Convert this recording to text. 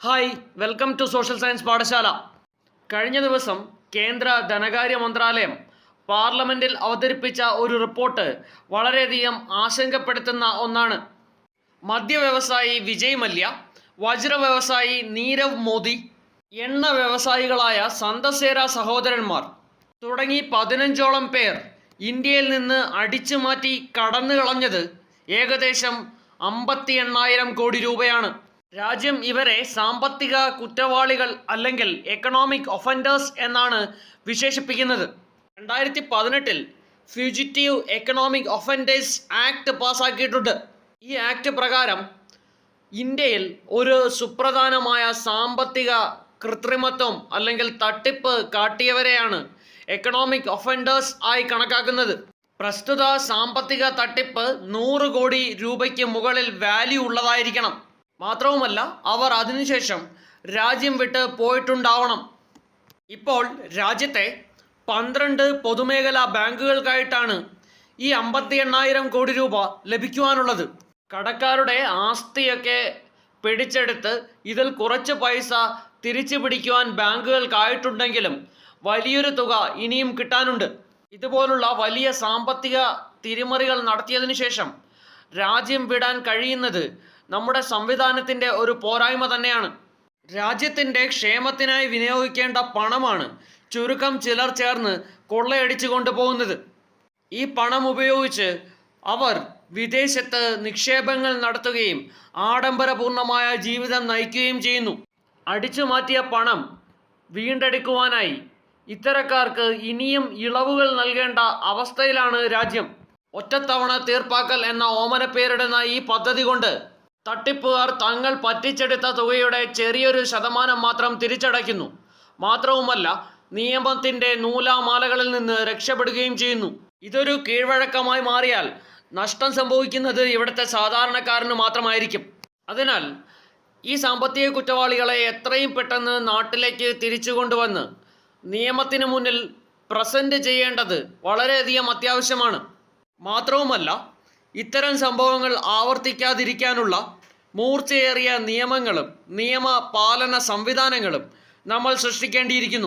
Hi welcome to social science പാഠശാല കഴിഞ്ഞ ദിവസം കേന്ദ്ര ധനകാര്യ മന്ത്രാലയം പാർലമെന്റിൽ അവതരിപ്പിച്ച ഒരു റിപ്പോർട്ട് വളരെയധികം ആശങ്കപ്പെടുത്തുന്ന ഒന്നാണ്. മദ്യ വ്യവസായി വിജയ് മല്യ വജ്ര വ്യവസായി നീരവ് മോദി എണ്ണ വ്യവസായികളായ സന്തസേര സഹോദരന്മാർ തുടങ്ങി പതിനഞ്ചോളം പേർ ഇന്ത്യയിൽ നിന്ന് അടിച്ചു മാറ്റി കടന്നു കളഞ്ഞത് ഏകദേശം അമ്പത്തി എണ്ണായിരം കോടി രൂപയാണ്. രാജ്യം ഇവരെ സാമ്പത്തിക കുറ്റവാളികൾ അല്ലെങ്കിൽ എക്കണോമിക് ഒഫൻഡേഴ്സ് എന്നാണ് വിശേഷിപ്പിക്കുന്നത്. രണ്ടായിരത്തി പതിനെട്ടിൽ ഫ്യൂജിറ്റീവ് എക്കണോമിക് ഒഫൻഡേഴ്സ് ആക്ട് പാസ്സാക്കിയിട്ടുണ്ട് ഈ ആക്ട് പ്രകാരം ഇന്ത്യയിൽ ഒരു സുപ്രധാനമായ സാമ്പത്തിക കൃത്രിമത്വം അല്ലെങ്കിൽ തട്ടിപ്പ് കാട്ടിയവരെയാണ് എക്കണോമിക് ഒഫൻഡേഴ്സ് ആയി കണക്കാക്കുന്നത്. പ്രസ്തുത സാമ്പത്തിക തട്ടിപ്പ് നൂറ് കോടി രൂപയ്ക്ക് മുകളിൽ വാല്യൂ ഉള്ളതായിരിക്കണം. മാത്രവുമല്ല അവർ അതിനുശേഷം രാജ്യം വിട്ട് പോയിട്ടുണ്ടാവണം. ഇപ്പോൾ രാജ്യത്തെ പന്ത്രണ്ട് പൊതുമേഖലാ ബാങ്കുകൾക്കായിട്ടാണ് ഈ അമ്പത്തി എണ്ണായിരം കോടി രൂപ ലഭിക്കുവാനുള്ളത്. കടക്കാരുടെ ആസ്തിയൊക്കെ പിടിച്ചെടുത്ത് ഇതിൽ കുറച്ച് പൈസ തിരിച്ചു പിടിക്കുവാൻ ബാങ്കുകൾക്കായിട്ടുണ്ടെങ്കിലും വലിയൊരു തുക ഇനിയും കിട്ടാനുണ്ട്. ഇതുപോലുള്ള വലിയ സാമ്പത്തിക തിരിമറികൾ നടത്തിയതിനു ശേഷം രാജ്യം വിടാൻ കഴിയുന്നത് നമ്മുടെ സംവിധാനത്തിന്റെ ഒരു പോരായ്മ തന്നെയാണ്. രാജ്യത്തിന്റെ ക്ഷേമത്തിനായി വിനിയോഗിക്കേണ്ട പണമാണ് ചുരുക്കം ചിലർ ചേർന്ന് കൊള്ളയടിച്ചു കൊണ്ടുപോകുന്നത്. ഈ പണം ഉപയോഗിച്ച് അവർ വിദേശത്ത് നിക്ഷേപങ്ങൾ നടത്തുകയും ആഡംബരപൂർണമായ ജീവിതം നയിക്കുകയും ചെയ്യുന്നു. അടിച്ചു മാറ്റിയ പണം വീണ്ടെടുക്കുവാനായി ഇത്തരക്കാർക്ക് ഇനിയും ഇളവുകൾ നൽകേണ്ട അവസ്ഥയിലാണ് രാജ്യം. ഒറ്റത്തവണ തീർപ്പാക്കൽ എന്ന ഓമന പേരിടുന്ന ഈ പദ്ധതി കൊണ്ട് തട്ടിപ്പുകാർ തങ്ങൾ പറ്റിച്ചെടുത്ത തുകയുടെ ചെറിയൊരു ശതമാനം മാത്രം തിരിച്ചടയ്ക്കുന്നു. മാത്രവുമല്ല നിയമത്തിന്റെ നൂലാമാലകളിൽ നിന്ന് രക്ഷപ്പെടുകയും ചെയ്യുന്നു. ഇതൊരു കീഴ്വഴക്കമായി മാറിയാൽ നഷ്ടം സംഭവിക്കുന്നത് ഇവിടുത്തെ സാധാരണക്കാരന് മാത്രമായിരിക്കും. അതിനാൽ ഈ സാമ്പത്തിക കുറ്റവാളികളെ എത്രയും പെട്ടെന്ന് നാട്ടിലേക്ക് തിരിച്ചു കൊണ്ടുവന്ന് നിയമത്തിന് മുന്നിൽ പ്രസന്റ് ചെയ്യേണ്ടത് വളരെയധികം അത്യാവശ്യമാണ്. മാത്രവുമല്ല ഇത്തരം സംഭവങ്ങൾ ആവർത്തിക്കാതിരിക്കാനുള്ള മൂർച്ചയേറിയ നിയമങ്ങളും നിയമ പാലന സംവിധാനങ്ങളും നമ്മൾ സൃഷ്ടിക്കേണ്ടിയിരിക്കുന്നു.